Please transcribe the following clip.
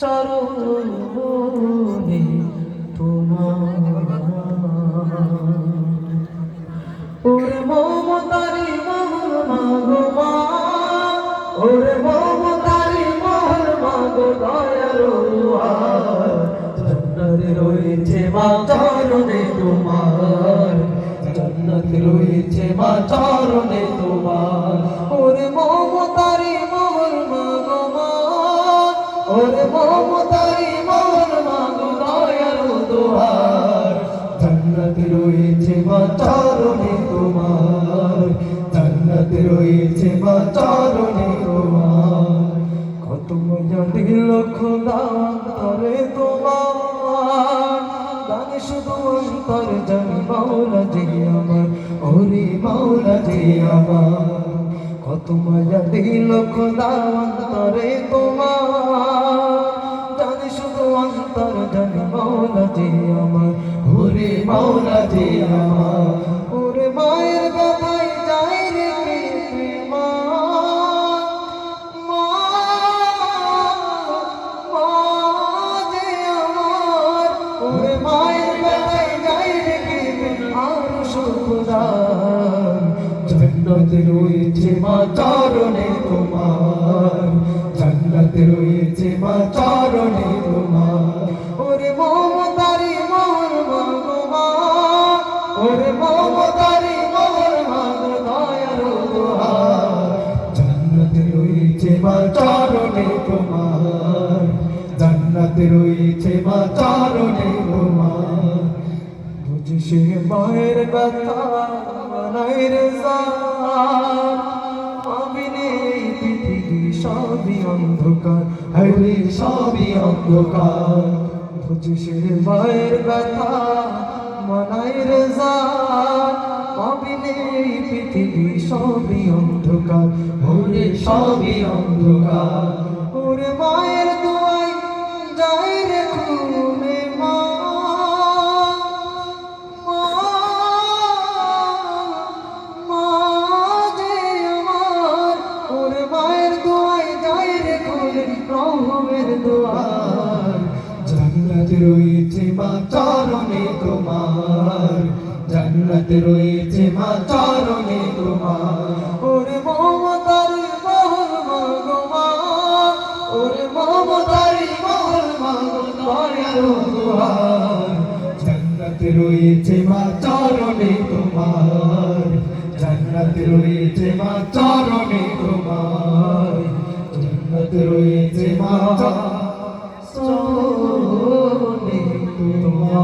চরণে তোমার। মমতারি মোহর মাগো মা, ওরে মমতারি মোহর মাগো দুয়ার জান্নাতে রয়েছে মা চরণে তোমার, জান্নাতে রয়েছে মা চরণে ওরে মমতারি মোহর মাগো, দয়ার দুয়ার জান্নাতে রয়েছে মা, চরণে তোমার। জান্নাতে রয়েছে মা, চরণে তোমার। কত মজা দিল খোদা তরে তোমার। জানি শুধু অন্তর জানি, মাওলা যে আমার। ওরে মাওলা যে আমার। কত মজা দিল খোদা অন্তরে মাওলা আমার। ওরে মাওলা যে আমার। ওরে মায়ের কথাই যাই রে মা ওরে মায়ের কথাই যাই রে আর রয়েছে মা চরণে তোমার। জান্নাতে রয়েছে মা চরণে রয়েছে মা, চরণে বুঝিসে মায়ের সবই অন্ধকার। হরে সবই অন্ধকার। মায়ের মনাই রে পৃথিবী সবই অন্ধকার। হরে সবই অন্ধকার। ওরে মায়ের রয়েছে মা চরণে তোমার। জান্নাত রয়েছে মা চরণে তোমার। ওরে মমতারি মহল মগমা ওরে মমতারি মহল মগ দয়ার দুয়ার জান্নাত রয়েছে মা চরণে তোমার। জান্নাত রয়েছে মা চরণে তোমার। জান্নাত রয়েছে মা চরণে tua